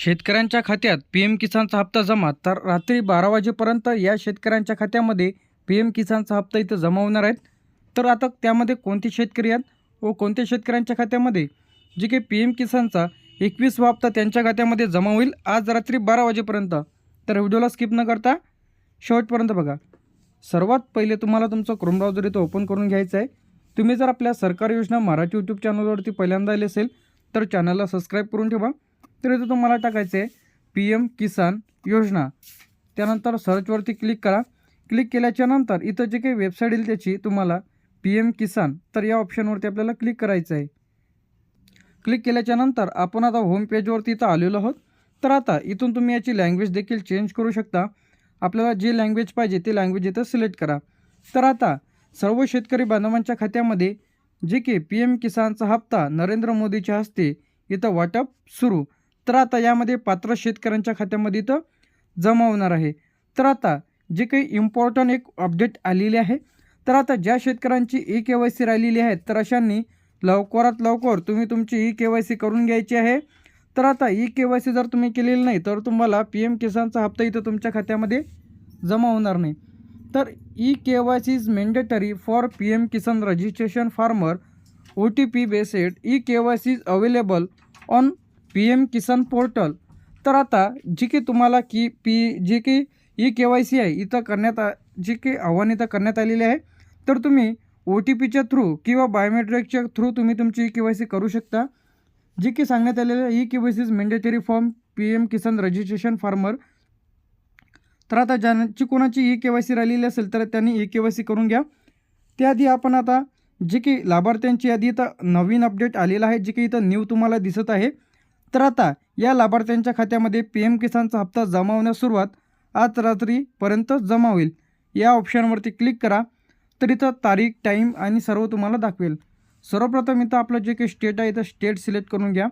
शेतकऱ्यांच्या खात्यात P M किसानचा हप्ता जमा तर रात्री बारा वाजेपर्यंत या शेतकऱ्यांच्या खात्यामध्ये पी एम किसानचा हप्ता इथं जमा होणार आहेत. तर आता त्यामध्ये कोणते शेतकरी आहेत व कोणत्या शेतकऱ्यांच्या खात्यामध्ये? जे काही पी एम किसानचा एकवीसवा हप्ता त्यांच्या खात्यामध्ये जमा होईल आज रात्री बारा वाजेपर्यंत. तर व्हिडिओला स्किप न करता शेवटपर्यंत बघा. सर्वात पहिले तुम्हाला तुमचं क्रोम ब्राउझर इथं ओपन करून घ्यायचं आहे. तुम्ही जर आपल्या सरकारी योजना मराठी यूट्यूब चॅनलवरती पहिल्यांदा आले असेल तर चॅनलला सबस्क्राईब करून ठेवा. तर इथं तुम्हाला टाकायचं आहे पी एम किसान योजना. त्यानंतर सर्चवरती क्लिक करा. क्लिक केल्याच्यानंतर इथं जे काही वेबसाईट येईल त्याची तुम्हाला पी एम किसान तर या ऑप्शनवरती आपल्याला क्लिक करायचं आहे. क्लिक केल्याच्यानंतर आपण आता होम पेजवरती इथं आलेलो आहोत. तर आता इथून तुम्ही याची लँग्वेज देखील चेंज करू शकता. आपल्याला जी लँग्वेज पाहिजे ती लँग्वेज इथं सिलेक्ट करा. तर आता सर्व शेतकरी बांधवांच्या खात्यामध्ये जे की पी एम किसानचा हप्ता नरेंद्र मोदीच्या हस्ते इथं वाटप सुरू. तर आता यामध्ये पात्र शेतकऱ्यांच्या खात्यामध्ये इथं जमा होणार आहे. तर आता जे काही इम्पॉर्टंट एक अपडेट आलेली आहे तर आता ज्या शेतकऱ्यांची ई के वाय सी राहिलेली आहे तर अशांनी लवकरात लवकर तुम्ही तुमची ई के वाय सी करून घ्यायची आहे. तर आता ई के वाय सी जर तुम्ही केलेली नाही तर तुम्हाला पी एम किसानचा हप्ता इथं तुमच्या खात्यामध्ये जमा होणार नाही. तर E K Y C is mandatory for P M Kisan registration farmer O T P based E K Y C is available on P M Kisan portal. तर आता जी की तुम्हाला की पी जी की ई के वाय सी आहे इथं करण्यात आ जी की आव्हान इथं करण्यात आलेली आहे. तर तुम्ही ओ टी पीच्या थ्रू किंवा बायोमेट्रिकच्या थ्रू तुम्ही तुमची ई के वाय सी करू शकता. जी की सांगण्यात आलेलं आहे E K Y C is mandatory form P M Kisan registration farmer तर आता ज्यांची कोणाची ई के वाय सी राहिलेली असेल तर त्यांनी ई के वाय सी करून घ्या. त्याआधी आपण आता जे की लाभार्थ्यांची यादी इथं नवीन अपडेट आलेला आहे जे की इथं न्यू तुम्हाला दिसत आहे. तर आता या लाभार्थ्यांच्या खात्यामध्ये पी एम किसानचा हप्ता जमा होण्यास सुरुवात आज रात्रीपर्यंत जमा होईल. या ऑप्शनवरती क्लिक करा. तर इथं तारीख टाईम आणि सर्व तुम्हाला दाखवेल. सर्वप्रथम इथं आपलं जे काही स्टेट आहे इथं स्टेट सिलेक्ट करून घ्या.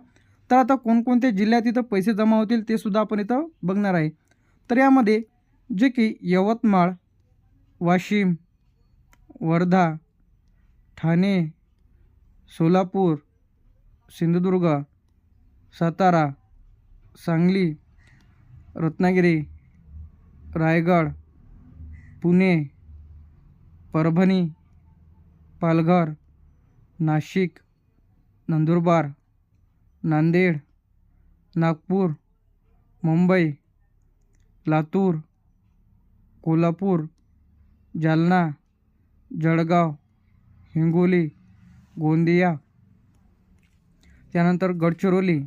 तर आता कोणकोणत्या जिल्ह्यात इथं पैसे जमा होतील ते सुद्धा आपण इथं बघणार आहे. तर यामध्ये जे की यवतमाळ वाशिम वर्धा ठाणे सोलापूर सिंधुदुर्ग सातारा सांगली रत्नागिरी रायगड पुणे परभणी पालघर नाशिक नंदुरबार नांदेड नागपूर मुंबई लातूर कोल्हापूर जालना जळगाव हिंगोली गोंदिया. त्यानंतर गडचिरोली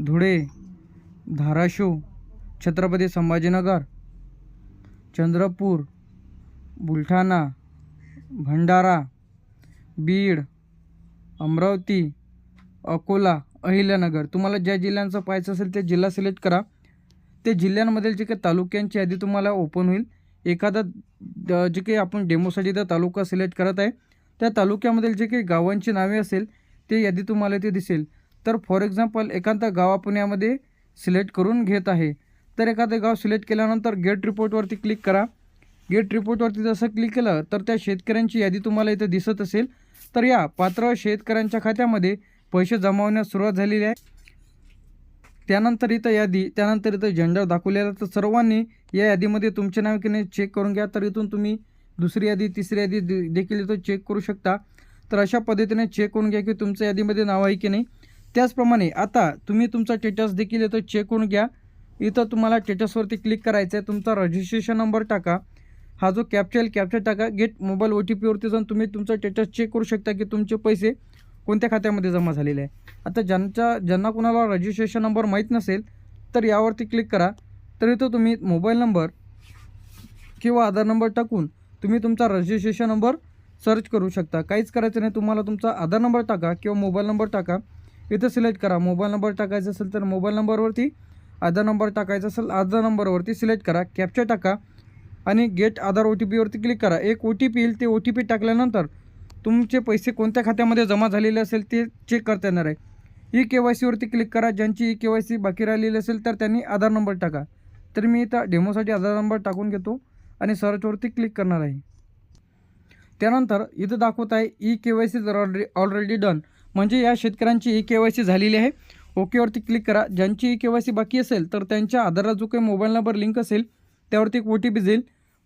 धुळे धाराशिव छत्रपती संभाजीनगर चंद्रपूर बुलढाणा भंडारा बीड अमरावती अकोला अहिल्यानगर. तुम्हाला ज्या जिल्ह्यांचं पाहायचं असेल ते जिल्हा सिलेक्ट करा. ते जिल्ह्यांमधील जे काही तालुक्यांची यादी तुम्हाला ओपन होईल. एखादा द- जे काही आपण डेमोसाठी त्या तालुका सिलेक्ट करत आहे त्या तालुक्यामधील जे काही गावांची नावे असेल ते यादी तुम्हाला ते दिसेल. तर फॉर एक्झाम्पल एखादं गाव आपण यामध्ये सिलेक्ट करून घेत आहे. तर एखादं गाव सिलेक्ट केल्यानंतर गेट रिपोर्टवरती क्लिक करा. गेट रिपोर्टवरती जसं क्लिक केलं तर त्या शेतकऱ्यांची यादी तुम्हाला इथं दिसत असेल. तर या पात्र शेतकऱ्यांच्या खात्यामध्ये पैसे जमावण्यास सुरुवात झालेली आहे. त्यानंतर इथं यादी त्यानंतर इथं जेंडर दाखवलेला तर सर्वांनी या यादीमध्ये तुमचे नाव की नाही चेक करून घ्या. तर इथून तुम्ही दुसरी यादी तिसरी यादी दे- देखील इथं चेक करू शकता. तर अशा पद्धतीने चेक करून घ्या की तुमच्या यादीमध्ये नाव आहे की नाही. त्याचप्रमाणे आता तुम्ही तुमचा स्टेटस देखील इथं चेक करून घ्या. इथं तुम्हाला स्टेटसवरती क्लिक करायचं आहे तुमचा रजिस्ट्रेशन नंबर टाका. हा जो कॅप्चा येईल कॅप्चा टाका गेट मोबाईल ओ टी पीवरती जाऊन तुम्ही तुमचा स्टेटस चेक करू शकता की तुमचे पैसे कोणत्या खात्यामध्ये जमा झालेले आहे. आता ज्यांच्या ज्यांना कोणाला रजिस्ट्रेशन नंबर माहीत नसेल तर यावरती क्लिक करा. तर इथं तुम्ही मोबाईल नंबर किंवा आधार नंबर टाकून तुम्ही तुमचा रजिस्ट्रेशन नंबर सर्च करू शकता. काहीच करायचं नाही. तुम्हाला तुमचा आधार नंबर टाका किंवा मोबाईल नंबर टाका. इथं सिलेक्ट करा. मोबाईल नंबर टाकायचा असेल तर मोबाईल नंबरवरती आधार नंबर टाकायचा असेल आधार नंबरवरती सिलेक्ट करा. कॅप्चा टाका आणि गेट आधार ओ टी पीवरती क्लिक करा. एक ओ टी पी येईल ते ओ टी पी टाकल्यानंतर तुमचे पैसे कोणत्या खात्यामध्ये जमा झालेले असेल ते चेक करता येणार आहे. ई के वाय सीवरती क्लिक करा. ज्यांची ई के वाय सी बाकी राहिलेली असेल तर त्यांनी आधार नंबर टाका. तर मी इथं डेमोसाठी आधार नंबर टाकून घेतो आणि सर्चवरती क्लिक करणार आहे. त्यानंतर इथं दाखवत आहे ई के वाय सी जर ऑलरे ऑलरेडी डन म्हणजे या शेतकऱ्यांची ई के वाय सी झालेली आहे. ओकेवरती क्लिक करा. ज्यांची के वाय सी बाकी असेल तर त्यांच्या आधारला जो काही मोबाईल नंबर लिंक असेल त्यावरती एक ओ टी पी जाईल.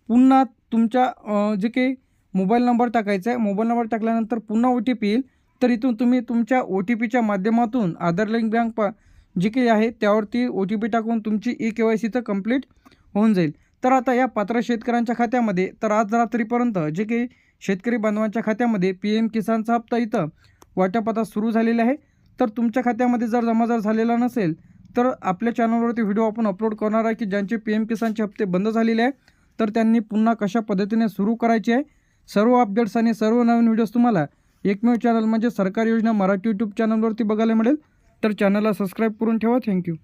पुन्हा तुमच्या जे काही मोबाईल नंबर टाकायचा आहे मोबाईल नंबर टाकल्यानंतर पुन्हा ओ टी पी येईल. तर इथून तुम्ही तुमच्या ओ टी पीच्या माध्यमातून आधार लिंक बँक पा जी काही आहे त्यावरती ओ टी पी टाकून तुमची ई के वाय सीचं कंप्लीट होऊन जाईल. तर आता या पात्र शेतकऱ्यांच्या खात्यामध्ये तर आज रात्रीपर्यंत जे काही शेतकरी बांधवांच्या खात्यामध्ये पी एम किसानचा हप्ता इथं वाटप आता सुरू झालेले आहे. तर तुमच्या खात्यामध्ये जर जमा जर झालेला नसेल तर आपल्या चॅनलवरती व्हिडिओ आपण अपलोड करणार आहे की ज्यांचे पी एम किसानचे हप्ते बंद झालेले आहे तर त्यांनी पुन्हा कशा पद्धतीने सुरू करायचे आहे? सर्व अपडेट्स आणि सर्व नवीन व्हिडिओज तुम्हाला एकमेव चॅनल म्हणजे सरकारी योजना मराठी यूट्यूब चॅनलवरती बघायला मिळेल. तर चॅनलला सबस्क्राईब करून ठेवा. थँक्यू